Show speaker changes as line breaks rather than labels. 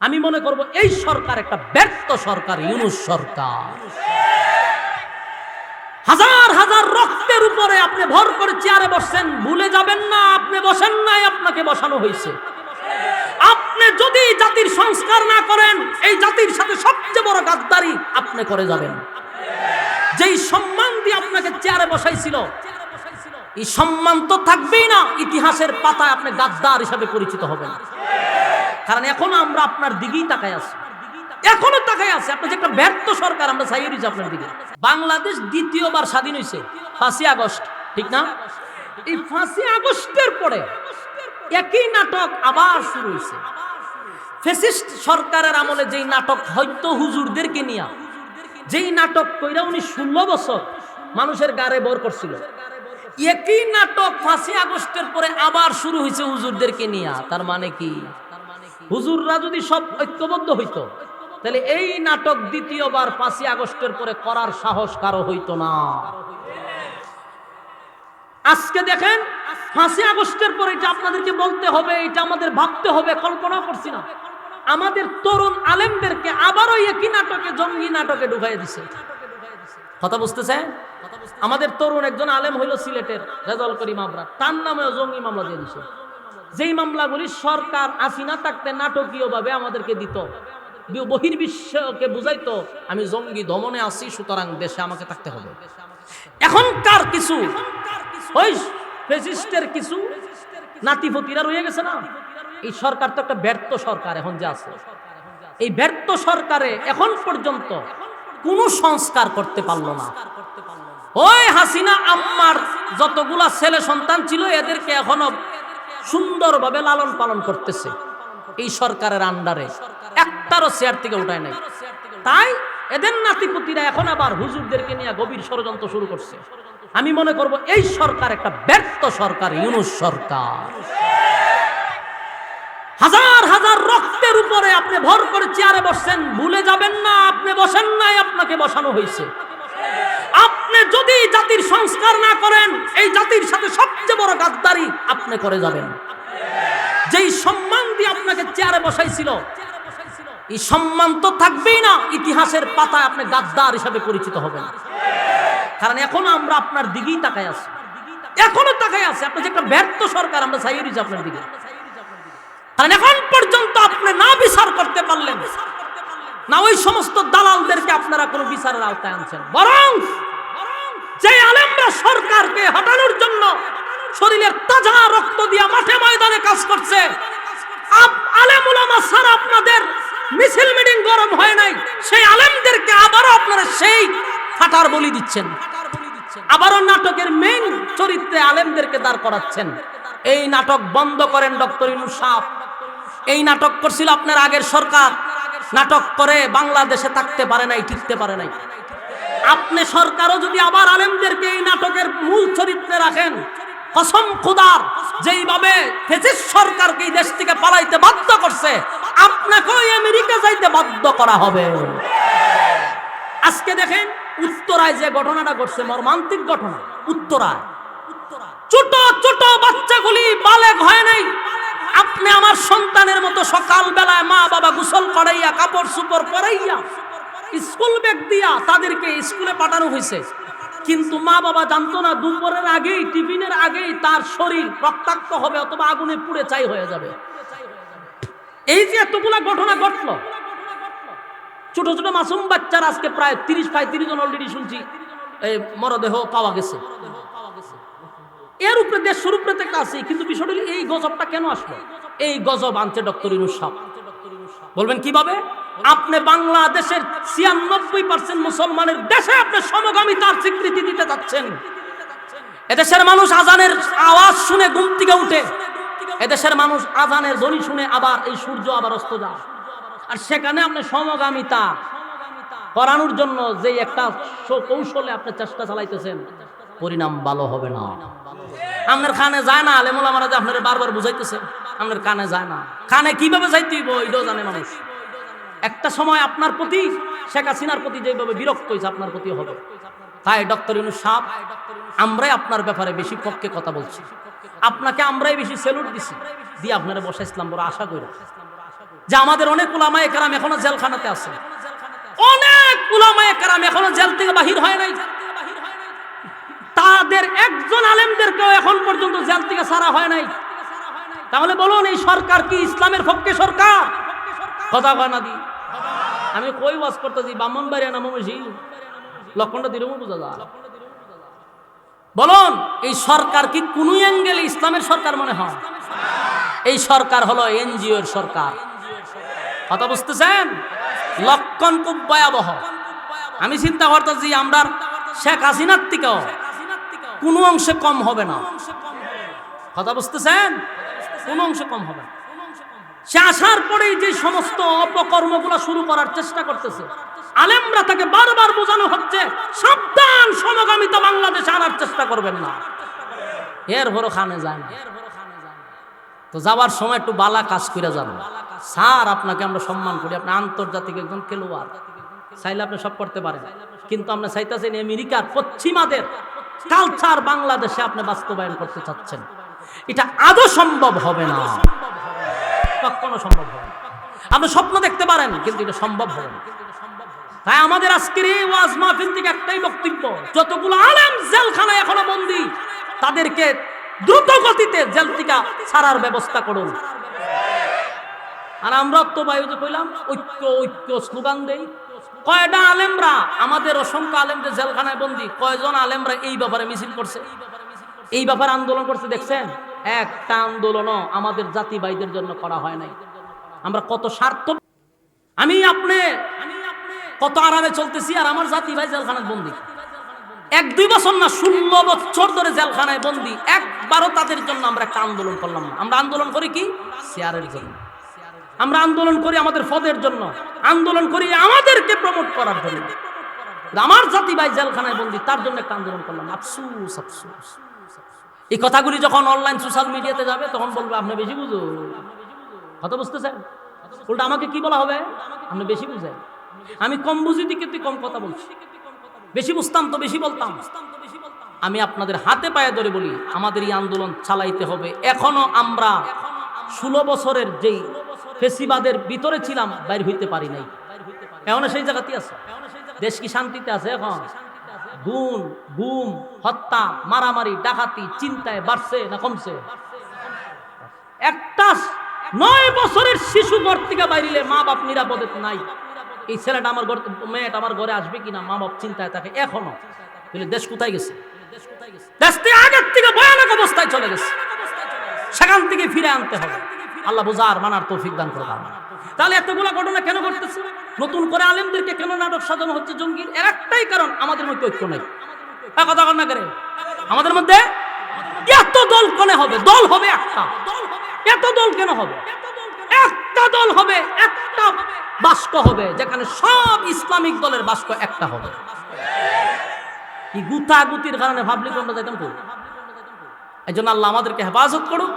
আমি মনে করব এই সরকার একটা ব্যর্থ সরকার, ইউনুস সরকার। হাজার হাজার রক্তের উপরে আপনি ভর করে চেয়ারে বসছেন, ভুলে যাবেন না, আপনি বসেন নাই, আপনাকে বসানো হয়েছে। আপনি যদি জাতির সংস্কার না করেন, এই জাতির সাথে সবচেয়ে বড় গাদ্দারি আপনি করে যাবেন। যেই সম্মান দিয়ে আপনাকে চেয়ারে বসাইছিল, এই সম্মান তো থাকবেই না, ইতিহাসের পাতায় আপনি গাদ্দার হিসাবে পরিচিত হবেন। কারণ এখনও আমরা আপনার দিকেই তাকায় আছি। এখনও তাকায় আছে। আপনার একটা ব্যর্থ সরকার, আমরা চাইয়ে দিচ্ছি আপনার দিকে। বাংলাদেশ দ্বিতীয়বার স্বাধীন হয়েছে পাঁচই আগস্ট, ঠিক না? এই পাঁচই আগস্টের পরে একই নাটক আবার শুরু হয়েছে। ফেসিস্ট সরকারের আমলে যেই নাটক হয়তো হুজুরদেরকে নিয়ে, যেই নাটক কইরা উনি ষোলো বছর মানুষের গাড়ে বর করছিল, একই নাটক পাঁচই আগস্টের পরে আবার শুরু হয়েছে হুজুরদেরকে নিয়ে। তার মানে কি? হুজুররা যদি সব ঐক্যবদ্ধ হইতো, তাহলে এই নাটক দ্বিতীয়বার পাঁচই আগস্টের পরে করার সাহস কারও হইতো না। আজকে দেখেন, পাঁচই আগস্টের পরে এটা আপনাদেরকে বলতে হবে, এটা আমাদের ভাবতে হবে, কল্পনা করছি না। আমাদের তরুণ আলেমদেরকে আবারও একই নাটকে, জঙ্গি নাটকে ঢুকাই দিছে। কথা বুঝতেছে আমাদের তরুণ একজন আলেম হইল সিলেটের রেজল করিম আবরা তার নামেও জঙ্গি মামলা দিয়ে দিছে। যেই মামলাগুলি সরকার আসিনা থাকতে নাটকীয় ভাবে আমাদেরকে দিত বহির্বিশ্বকে বুঝাইতো, আমি জঙ্গি দমনে আছি, সুতরাং দেশে আমাকে থাকতে হবে। এখনকার কিছু কিছু নাতিপতিরা রয়ে গেছে না? এই সরকার তো একটা ব্যর্থ সরকার এখন যে আছে। এই ব্যর্থ সরকারে এখন পর্যন্ত কোনো সংস্কার করতে পারল না। ওই হাসিনা আম্মার যতগুলা ছেলে সন্তান ছিল, এদেরকে এখনও সুন্দরভাবে লালন পালন করতেছে এই সরকারের আন্ডারে। একটারও চেয়ার থেকে উঠায় নাই। তাই এদের নাতিপুতিরা এখন আবার হুজুরদেরকে নিয়ে গভীর ষড়যন্ত্র শুরু করছে। আমি মনে করব এই সরকার একটা ব্যর্থ সরকার, ইউনুস সরকার। হাজার হাজার রক্তের উপরে আপনি ভর করে চেয়ারে বসছেন, ভুলে যাবেন না, আপনি বসেন নাই, আপনাকে বসানো হয়েছে। আপনি যদি জাতির সংস্কার না করেন, এই জাতির সাথে সবচেয়ে বড় গাদ্দারি আপনি করে যাবেন। যেই সম্মান দিয়ে আপনাকে চেয়ারে বসাইছিল, এই সম্মান তো থাকবেই না, ইতিহাসের পাতায় আপনি গাদ্দার হিসাবে পরিচিত হবেন। কারণ এখনও আমরা আপনার দিকেই তাকায় আছি। এখনও তাকায় আছে। আপনি যে একটা ব্যর্থ সরকার, আমরা চাইয়ে দিচ্ছি আপনার দিকে। কারণ এখন পর্যন্ত আপনি না বিচার করতে পারলেন, না ওই সমস্ত দালালদেরকে আপনারা কোনো বিচারের আওতায় আনছেন। বরং যে আলেমরা সরকারকে হটানোর জন্য শরীরের তাজা রক্ত দিয়ে মাঠে ময়দানে কাজ করছে স্যার আপনাদের মিছিল মিটিং গরম হয় নাই, সেই আলেমদেরকে আবারও আপনারা সেই ফাটার বলি দিচ্ছেন। আবারও নাটকের মেইন চরিত্রে আলেমদেরকে দাঁড় করাচ্ছেন। এই নাটক বন্ধ করেন ডক্টর ইনু সাহ এই নাটক করছিল আপনার আগের সরকার। নাটক করে বাংলাদেশে থাকতে পারে নাই, টিকতে পারে নাই। আপনি সরকারও যদি আবার আলেমদেরকে এই নাটকের মূল চরিত্রে রাখেন, কসম খুদার, যেইভাবে ফেসিস সরকারকে এই দেশ থেকে পালাইতে বাধ্য করছে আপনাকেও আমেরিকা যাইতে বাধ্য করা হবে। আজকে দেখেন উত্তরায় যে ঘটনাটা ঘটছে, মর্মান্তিক ঘটনা, উত্তরায়। ছোট ছোট বাচ্চাগুলি বালেক হয় নাই। আপনি আমার সন্তানের মতো সকাল বেলায় মা বাবা গোসল করাইয়া কাপড় সুপড় পরাইয়া স্কুল ব্যাগ দিয়া তাদেরকে স্কুলে পাঠানো হয়েছে। কিন্তু মা বাবা জানতো না, দুপুরের আগেই, টিফিনের আগেই তার শরীর রক্তাক্ত হবে অথবা আগুনে পুড়ে চাই হয়ে যাবে। এই যে এতগুলা ঘটনা ঘটলো, ছোট ছোট মাসুম বাচ্চার আজকে প্রায় তিরিশ, পঁয়ত্রিশ জন অলরেডি শুনছি, এই মরদেহ পাওয়া গেছে। এর উপরে দেশের উপরে থেকে আছে কিন্তু বিষয়টা এই গজবটা কেন আসলো? এই গজব আনছে ডক্টর ইনুস বলবেন কীভাবে? আপনি বাংলাদেশের ছিয়ানব্বই পার্সেন্ট মুসলমানের দেশে আপনি সমগামিতার স্বীকৃতি দিতে যাচ্ছেন। এদেশের মানুষ আজানের আওয়াজ শুনে ঘুম থেকে উঠে। এদেশের মানুষ আজানের ধ্বনি শুনে আবার এই সূর্য আবার অস্ত যায়। আর সেখানে আপনি সমগামিতা করানোর জন্য যে একটা কৌশলে আপনি চেষ্টা চালাইতেছেন, পরিণাম ভালো হবে না। আপনার কানে যায় না, আলেমুল আমরা আপনার বারবার বুঝাইতেছে, আপনার কানে যায় না। কানে কীভাবে যাইতে হইব এটাও জানে মানুষ। একটা সময় আপনার প্রতি শেখ হাসিনার প্রতি যেভাবে বিরক্ত হয়েছে, আপনার প্রতি হবে। তাই ডক্টর ইনু সাহ আমরাই আপনার ব্যাপারে বেশি পক্ষে কথা বলছি। আপনাকে আমরাই বেশি সেলুট দিছি। দিয়ে আপনারা বসে ইসলাম বড় আশা করি। যে আমাদের অনেক উলামায়ে কেরাম এখনও জেলখানাতে আছে। অনেক উলামায়ে কেরাম এখনও জেল থেকে বাহির হয় নাই। তাদের একজন আলেমদেরকেও এখন পর্যন্ত জেল থেকে ছাড়া হয় নাই। তাহলে বলুন, এই সরকার কি ইসলামের পক্ষে সরকার? কথা কয় না দি। আমি কই ওয়াজ করতেছি? বামনবাড়িয়া নামো বেশি লক্ষণটা দিলেও বোঝা যায়। বলুন, এই সরকার কি কোন অ্যাঙ্গেলে ইসলামের সরকার মনে হয়? এই সরকার হলো এনজিওর সরকার। কথা বুঝতেছেন? লক্ষণ খুব ভয়াবহ। আমি চিন্তা করতেছি, আমরা শেখ হাসিনার থেকেও কোনো অংশে কম হবে না। কথা বুঝতেছেন? কোনো অংশে কম হবে না। সে আসার পরেই যে সমস্ত অপকর্মগুলো শুরু করার চেষ্টা করতেছে। আলেমরা তাকে বারবার বোঝানো হচ্ছে, সাবধান সমগামিতা বাংলাদেশে আনার চেষ্টা করবেন না। এর ভরো খানে যায় না। তো যাবার সময় একটু বালা কাজ করে যান। স্যার, আপনাকে আমরা সম্মান করি, আপনি আন্তর্জাতিক একজন খেলোয়াড়। চাইলে আপনি সব করতে পারেন। কিন্তু আপনি চাইতেছেন আমেরিকার পশ্চিমাদের কালচার বাংলাদেশে আপনি বাস্তবায়ন করতে চাচ্ছেন। এটা আদৌ সম্ভব হবে না। কখনো সম্ভব হবে আপনি স্বপ্ন দেখতে পারেন, কিন্তু এটা সম্ভব হবে না। তাই আমাদের আজকের এই ওয়াজ মাহফিল থেকে একটাই বক্তব্য, যতগুলো আলেম জেলখানায় এখনও বন্দী, তাদেরকে দ্রুত গতিতে জেল থেকে ছাড়ার ব্যবস্থা করুন। আর আমরা তো বায়ু যে কইলাম, ঐক্য ঐক্য স্লোগান দেই। কয়টা আলেমরা, আমাদের অসংখ্য আলেম যে জেলখানায় বন্দী, কয়জন আলেমরা এই ব্যাপারে মিছিল করছে? এই ব্যাপারে আন্দোলন করছে, দেখছেন? একটা আন্দোলনও আমাদের জাতি ভাইদের জন্য করা হয় নাই। আমরা কত স্বার্থ আমি আপনি কত আরামে চলতেছি আর আমার জাতি ভাই জেলখানায় বন্দি। এক দুই বছর না ষোলো বছর ধরে জেলখানায় বন্দি। একবারও তাদের জন্য আমরা একটা আন্দোলন করলাম না। আমরা আন্দোলন করি কি? শেয়ারের জন্য। আমরা আন্দোলন করি আমাদের পদের জন্য। আন্দোলন করি আমাদেরকে প্রমোট করার জন্য। আমার জাতি ভাই জেলখানায় বন্দি, তার জন্য একটা আন্দোলন করলাম। আফসুস আফসুস। এই কথাগুলি যখন অনলাইন সোশ্যাল মিডিয়াতে যাবে, তখন বলবে, আপনি বেশি বুঝো। কথা বুঝতেছেন? উল্টা আমাকে কি বলা হবে? আপনি বেশি বুঝেন। আমি কম বুঝি দিকে কম কথা বলছি। বেশি বুঝতাম তো বেশি বলতাম। আমি আপনাদের হাতে পায়ে ধরে বলি, আমাদের এই আন্দোলন চালাইতে হবে। এখনও আমরা ষোলো বছরের যেই ফেসিবাদের ভিতরে ছিলাম, বাইর হইতে পারি নাই। এখনও সেই জায়গাতে আছে। দেশ কি শান্তিতে আছে এখন? গুণ, গুম, হত্যা, মারামারি, ডাকাতি, চিন্তায় বাড়ছে না কমছে? একটা নয় বছরের শিশু ঘর থেকে বাইরিলে মা বাপ নিরাপদে নাই। এই ছেলেটা আমার ঘর মেয়েটা আমার ঘরে আসবে কিনা মা বাপ চিন্তায় থাকে এখনও। তাহলে দেশ কোথায় গেছে? দেশ থেকে আগের থেকে অবস্থায় চলে গেছে। সেখান থেকে ফিরে আনতে হবে। আল্লাহ বোঝার মানার তৌফিক দান করে তাহলে এতগুলা ঘটনা কেন ঘটতেছে? নতুন করে আলেমদেরকে কেন নাটক সাজানো হচ্ছে জঙ্গির? এর একটাই কারণ আমাদের মধ্যে ঐক্য নাই। কথা না করে আমাদের মধ্যে এত দল কোনে হবে? দল হবে একটা। এত দল কেন হবে? একটা দল হবে, একটা বাস্ক হবে, যেখানে সব ইসলামিক দলের বাস্ক একটা হবে। কি গুতা গুতির কারণে ভাবলি আমরা যাইতাম তো এই জন্য আল্লাহ আমাদেরকে হেফাজত করুক।